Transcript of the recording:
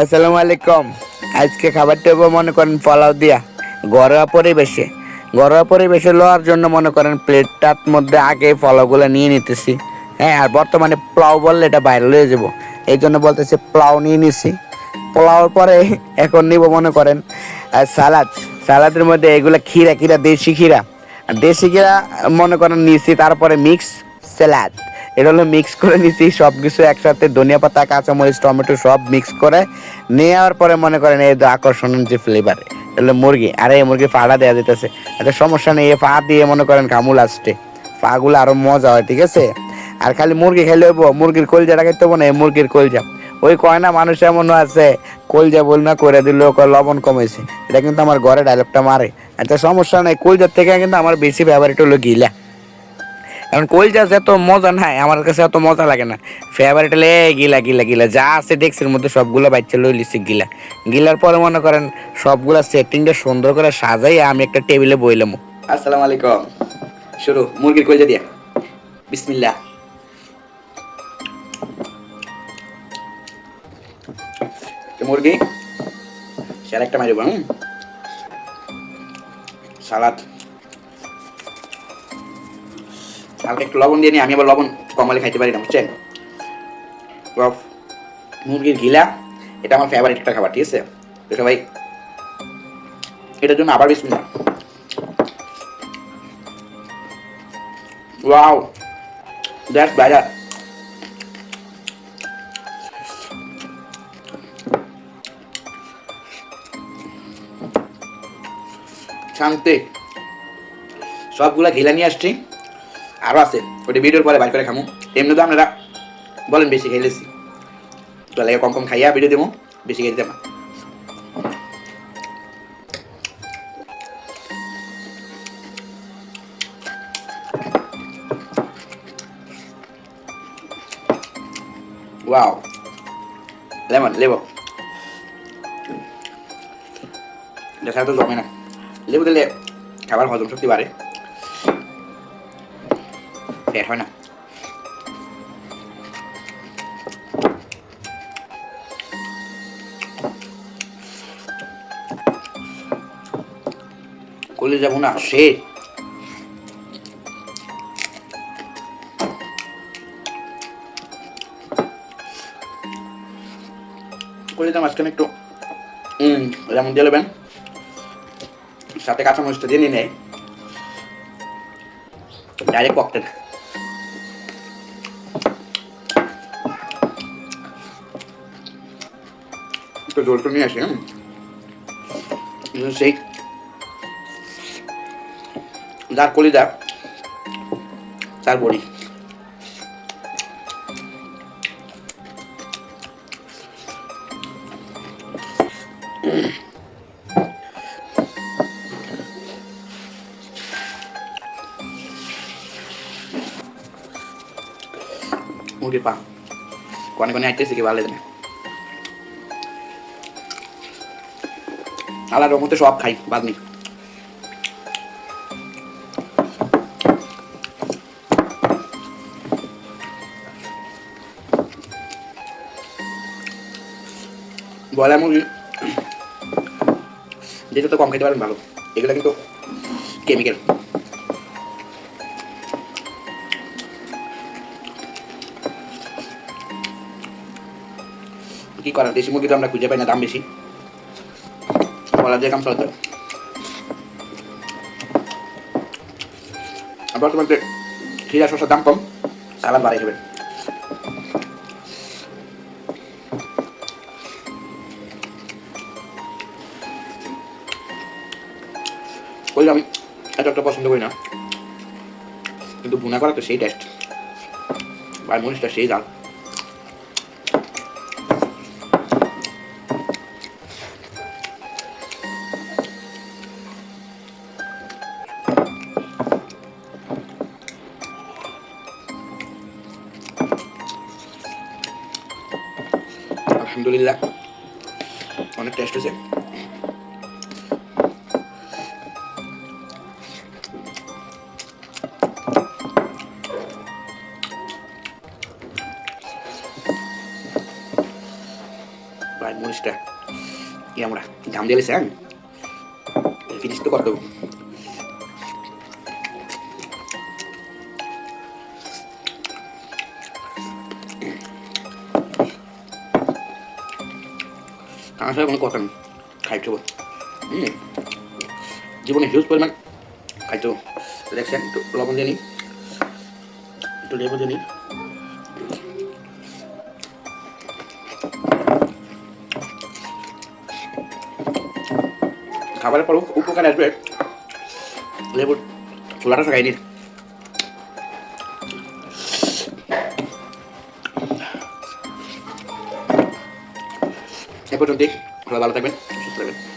আসসালামু আলাইকুম। আজকে খাবারটা হব মনে করেন পোলাও দিয়া। ঘরোয়া পরিবেশে। ঘরোয়া পরিবেশে লওয়ার জন্য মনে করেন প্লেটটার মধ্যে আগে পোলাওগুলো নিয়ে নিতেছি। হ্যাঁ আর বর্তমানে পোলাও বললে এটা ভাইরাল হয়ে যাব। এই জন্য বলতেছি পোলাও নিয়ে নিছি। পোলাওর পরে এখন নিব মনে করেন সালাদ। সালাদের মধ্যে এগুলো খিরা খিরা দেশি খিরা দেশি খিরা মনে করেন নিছি, তারপরে মিক্স স্যালাড এটা হলো মিক্স করে নিছি সব কিছু একসাথে, ধনিয়া পাতা, কাঁচামরিচ, টমেটো সব মিক্স করে নেওয়ার পরে মনে করেন এই যে আকর্ষণের যে ফ্লেভার এটা মুরগি। আর, এই মুরগি পাড়া দেওয়া যেতেছে। এটা সমস্যা নেই পা দিয়ে মনে করেন কামু লাস্টে পাগুলো আরও মজা হয়, ঠিক আছে? আর খালি মুরগি খেলে হইব, মুরগির কলজাটা খাইতে হব না মুরগির কলজা। ওই কয় না মানুষ এমনও আছে, কলজা বল না করে দিল লবণ কমেছে। এটা কিন্তু আমার ঘরে ডায়লগটা মারে। একটা সমস্যা নেই, কলজার থেকে কিন্তু আমার বেশি ফেভারিট হলো গিলা। এখন কলজা এত মজা নাই, আমার কাছে এত মজা লাগে না। ফেভারিট হলে গিলা গিলা গিলা, যা আছে ডেক্সের মধ্যে সবগুলো বাচ্চা লই লিছি গিলা। গিলার পরে মনে করেন সবগুলা সেটিংটা সুন্দর করে সাজাই আমি একটা টেবিলে বইলাম আসসালামু আলাইকুম। শুরু, মুরগির কলজা দিয়া। বিসমিল্লাহ। মুরগি স্যার একটা মারিব সালাদ হালকা একটু লবণ দিয়ে নিই, আমি আবার লবণ কমালে খাইতে পারি না, বুঝছেন? মুরগির ঘিলা, এটা আমার ফেভারিট একটা খাবার, ঠিক আছে? তো সবাই এটার জন্য আবার বিসমিল্লাহ। ওয়াও, দ্যাটস বেটার শান্তি। সবগুলা ঘিলা নিয়ে আসছি। আরও আছে ওটা ভিডিওর পরে বাইর করে খামু। এমনি তো আপনারা বলেন বেশি খাইলেছি তো লাগে কম কম খাইয়া ভিডিও দেবো, বেশি খাইতে না। ওয়াও এটা ছাড়া তো জমে না। লেবু দিলে খাবার হজম শক্তি বাড়ে। পেট হয় না কলে যাব না সে কলিটা মাঝখানে একটু যেমন দিয়ে নেবেন সাথে কাঁচামরিচটা দিয়ে নিয়ে নেয় ডাইরেক্ট ককটেল একটু জলটা নিয়ে আসি হুম সেই যার কলিজা তার বড়ি মুরগির পা কনে কনে আইতেছে কি ভালো জানে আলাদার মধ্যে সব খাই, বাদ নেই। ব্রয়লার মুরগি, যেটা তো কম খেতে পারেন, ভালো। এগুলো কিন্তু কেমিক্যাল কি করার? দেশি মুরগি তো আমরা খুঁজে পাই না, দাম বেশি। দিয়ে কাম চলতে। বর্তমানে খিরা শসার দাম কম? সালাদ বাড়াই খাবেন ওই আমি এত একটা পছন্দ করি না। কিন্তু ভুনা করা তো সেই টেস্ট আর মরিচটা সেই জাল। আলহামদুলিল্লাহ। অনেক টেস্ট হয়েছে। ভাই মরিচটা কি আমরা ঘাম দিয়ে গেছে হ্যাঁ? তো করতে আমার সাথে কোনো কথা নেই খাইতে হুম জীবনে হিউজ পরিমাণ খাইতে দেখছেন একটু লবণ দিয়ে নিই একটু লেবু দিয়ে নিই খাবারের পর উপকার আসবে। লেবুর ছোলাটা খাই পর্যন্তই ভালো ভালো থাকবেন সুস্থ থাকবেন